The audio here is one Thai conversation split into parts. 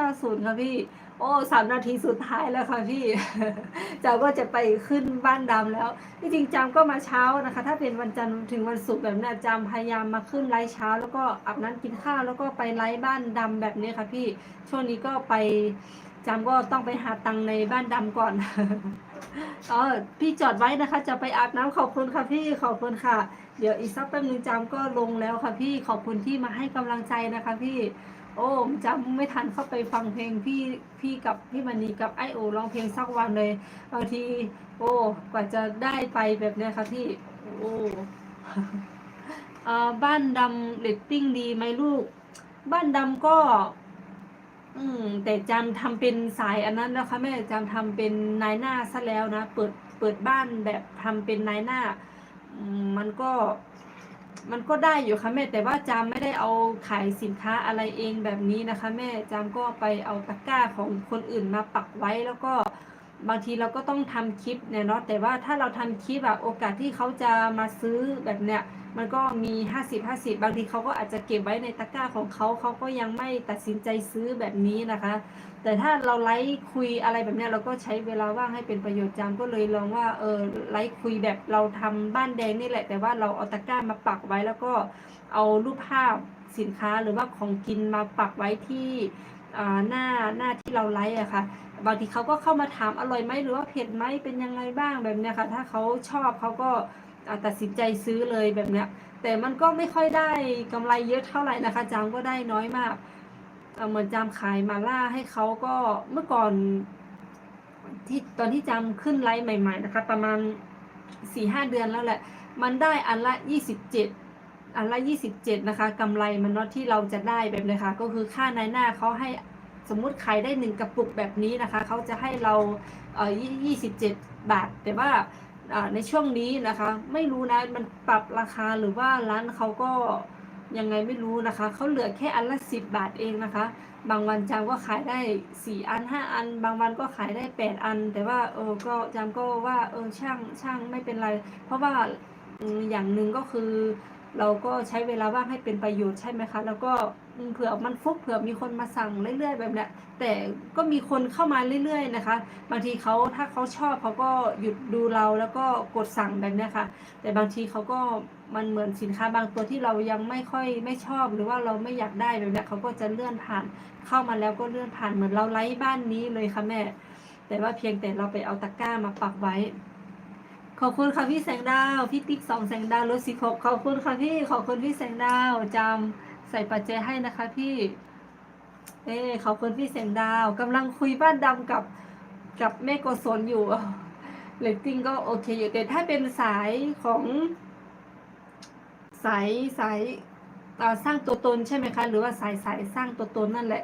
990ค่ะพี่ โอ้สามนาทีสุดท้ายแล้วค่ะพี่จามก็จะไปขึ้นบ้านดำแล้วที่จริงจามก็มาเช้านะคะ ถ้าเป็นวันจันทร์ถึงวันศุกร์แบบนี้ยจามพยายามมาขึ้นไลฟ์เช้า แล้วก็อาบน้ำกินข้าวแล้วก็ไปไลฟ์บ้านดำแบบนี้ค่ะพี่ช่วงนี้ก็ไปจามก็ต้องไปหาตังในบ้านดำก่อนเออพี่จอดไว้นะคะ จะไปอาบน้ำขอบคุณค่ะพี่ขอบคุณค่ะ เดี๋ยวอีกสักแป๊บนึงจามก็ลงแล้วค่ะพี่ขอบคุณที่มาให้กำลังใจนะคะพี่ โอ้จำไม่ทันเข้าไปฟังเพลงพี่พี่กับพี่มณีกับไอโอร้องเพลงสักวันเลยบางที โอ้กว่าจะได้ไปแบบเนี้ยค่ะพี่โอ้อบ้านดำเรตติ้งดีไหมลูก บ้านดำก็ อืม แต่จำทำเป็นสายอันนั้นแล้วค่ะแม่จำทำเป็นนายหน้าซะแล้วนะเปิดเปิดบ้านแบบทำเป็นนายหน้ามันก็ มันก็ได้อยู่ค่ะแม่แต่ว่าจามไม่ได้เอาขายสินค้าอะไรเองแบบนี้นะคะ แม่จามก็ไปเอาตะกร้าของคนอื่นมาปักไว้แล้วก็บางทีเราก็ต้องทำคลิปเนี่ยเนาะแต่ว่าถ้าเราทำคลิปแบบโอกาสที่เขาจะมาซื้อแบบเนี้ย มันก็มี 50 50 บางทีเขาก็อาจจะเก็บไว้ในตะกร้าของเขาเขาก็ยังไม่ตัดสินใจซื้อแบบนี้นะคะ แต่ถ้าเราไลฟ์คุยอะไรแบบนี้เราก็ใช้เวลาว่างให้เป็นประโยชน์จามก็เลยลองว่าเออไลฟ์คุยแบบเราทำบ้านแดงนี่แหละ แต่ว่าเราเอาตะกร้ามาปักไว้แล้วก็เอารูปภาพสินค้าหรือว่าของกินมาปักไว้ที่หน้าหน้าที่เราไลฟ์อะค่ะบางทีเขาก็เข้ามาถามอร่อยไหมหรือว่าเผ็ดไหมเป็นยังไงบ้างแบบเนี้ยค่ะ ถ้าเขาชอบเขาก็ ตัดสินใจซื้อเลยแบบเนี้ย แต่มันก็ไม่ค่อยได้กำไรเยอะเท่าไหร่นะคะ จามก็ได้น้อยมากเอ่อเหมือนจามขายมาล่าให้เขาก็เมื่อก่อนที่ตอนที่จามขึ้นไลฟ์ใหม่ ๆ นะคะ ประมาณสี่ห้าเดือนแล้วแหละ มันได้อันละยี่สิบเจ็ดอันละยี่สิบเจ็ดนะคะกำไรมันเนาะที่เราจะได้แบบเลยค่ะ ก็คือค่าในหน้าเขาให้สมมุติขายได้หนึ่งกระปุกแบบนี้นะคะ เขาจะให้เราเอ่อยี่สิบเจ็ดบาท แต่ว่า ในช่วงนี้นะคะ ไม่รู้นะมันปรับราคาหรือว่าร้านเขาก็ยังไงไม่รู้นะคะเขาเหลือแค่อันละสิบบาทเองนะคะ บางวันจามก็ขายได้สี่อันห้าอัน บางวันก็ขายได้แปดอัน แต่ว่าเออก็จามก็ว่าเออช่างช่างไม่เป็นไร เพราะว่าอย่างหนึ่งก็คือ เราก็ใช้เวลาว่างให้เป็นประโยชน์ใช่ไหมคะ แล้วก็ เผื่อมันฟุกเผื่อมีคนมาสั่งเรื่อยๆ แบบเนี้ยแต่ก็มีคนเข้ามาเรื่อย ๆ นะคะ บางทีเขาถ้าเขาชอบเขาก็หยุดดูเราแล้วก็กดสั่งแบบเนี้ยค่ะ แต่บางทีเขาก็มันเหมือนสินค้าบางตัวที่เรายังไม่ค่อยไม่ชอบหรือว่าเราไม่อยากได้แบบเนี้ยเขาก็จะเลื่อนผ่านเข้ามาแล้วก็เลื่อนผ่านเหมือนเราไล่บ้านนี้เลยค่ะแม่ แต่ว่าเพียงแต่เราไปเอาตะกร้ามาปักไว้ขอบคุณค่ะพี่แสงดาว พี่ติ๊กสองแสงดาวรถสิบหกขอบคุณค่ะพี่ขอบคุณพี่แสงดาวจำ ใส่ปัจเจให้นะคะพี่ เอ้ขอบคุณพี่แสงดาวกำลังคุยบ้านดำกับกับแม่โกศลอยู่เรตติ้งก็โอเคอยู่แต่ถ้าเป็นสายของสายสายสร้างตัวตนใช่ไหมคะ หรือว่าสายสายสร้างตัวตนนั่นแหละ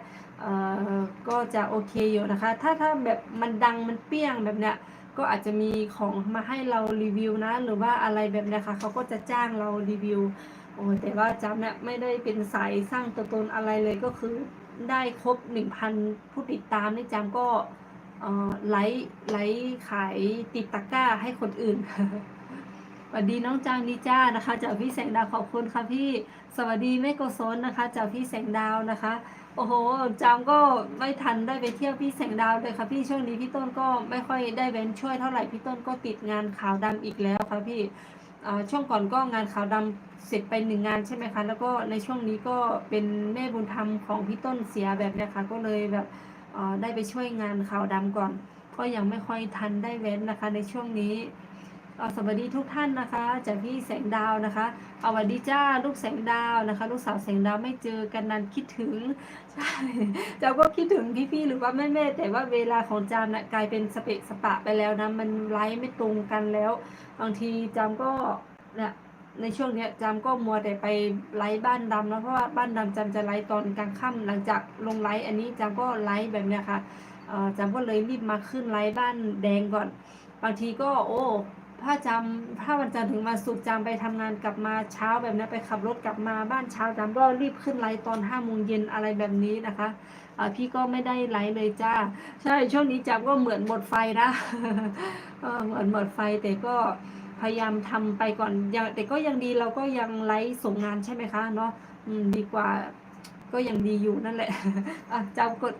ก็จะโอเคอยู่นะคะ ถ้าถ้าแบบมันดังมันเปี้ยงแบบเนี้ยก็อาจจะมีของมาให้เรารีวิวนะ หรือว่าอะไรแบบเนี้ยค่ะเขาก็จะจ้างเรารีวิว โอ้ยแต่ว่าจำเนี่ยไม่ได้เป็นสายสร้างตัวตนอะไรเลยก็คือได้ครบหนึ่งพันผู้ติดตามนี่จำก็เอ่อไลฟ์ไลฟ์ขายติดตะกร้าให้คนอื่นสวัสดีน้องจางดีจ้านะคะจากพี่แสงดาวขอบคุณค่ะพี่สวัสดีแม่โกศลนะคะจากพี่แสงดาวนะคะ โอ้โหจามก็ไม่ทันได้ไปเที่ยวพี่แสงดาวเลยค่ะพี่ช่วงนี้พี่ต้นก็ไม่ค่อยได้เว้นช่วยเท่าไหร่พี่ต้นก็ติดงานข่าวดำอีกแล้วค่ะพี่ ช่วงก่อนก็งานขาวดำเสร็จไปหนึ่งงานใช่ไหมคะ แล้วก็ในช่วงนี้ก็เป็นแม่บุญธรรมของพี่ต้นเสียแบบนี้ค่ะ ก็เลยแบบได้ไปช่วยงานขาวดำก่อน ก็ยังไม่ค่อยทันได้เว้นนะคะในช่วงนี้ สวัสดีทุกท่านนะคะจากพี่แสงดาวนะคะเอาสวัสดีจ้าลูกแสงดาวนะคะ ลูกสาวแสงดาวไม่เจอกันนานคิดถึงใช่เจ้าก็คิดถึงพี่ๆหรือว่าแม่ๆแต่ว่าเวลาของจามนะกลายเป็นสเปะสปะไปแล้วนะมันไลฟ์ไม่ตรงกันแล้วบางทีจามก็เนี่ยในช่วงเนี้ยจามก็มัวแต่ไปไลฟ์บ้านดำแล้วเพราะว่าบ้านดำจามจะไลฟ์ตอนกลางค่ำหลังจากลงไลฟ์อันนี้จามก็ไลฟ์แบบเนี้ยค่ะเอ่อจามก็เลยรีบมาขึ้นไลฟ์บ้านแดงก่อน บางทีก็โอ้ ถ้าจำถ้าวันจันทร์ถึงวันศุกร์จำไปทำงานกลับมาเช้าแบบนี้ไปขับรถกลับมาบ้านเช้าจำก็รีบขึ้นไลฟ์ตอนห้าโมงเย็นอะไรแบบนี้นะคะอ่าพี่ก็ไม่ได้ไลฟ์เลยจ้า ใช่ช่วงนี้จำก็เหมือนหมดไฟนะเหมือนหมดไฟแต่ก็พยายามทำไปก่อนยังแต่ก็ยังดีเราก็ยังไลฟ์ส่งงานใช่ไหมคะเนาะดีกว่าก็ยังดีอยู่นั่นแหละอะจำกด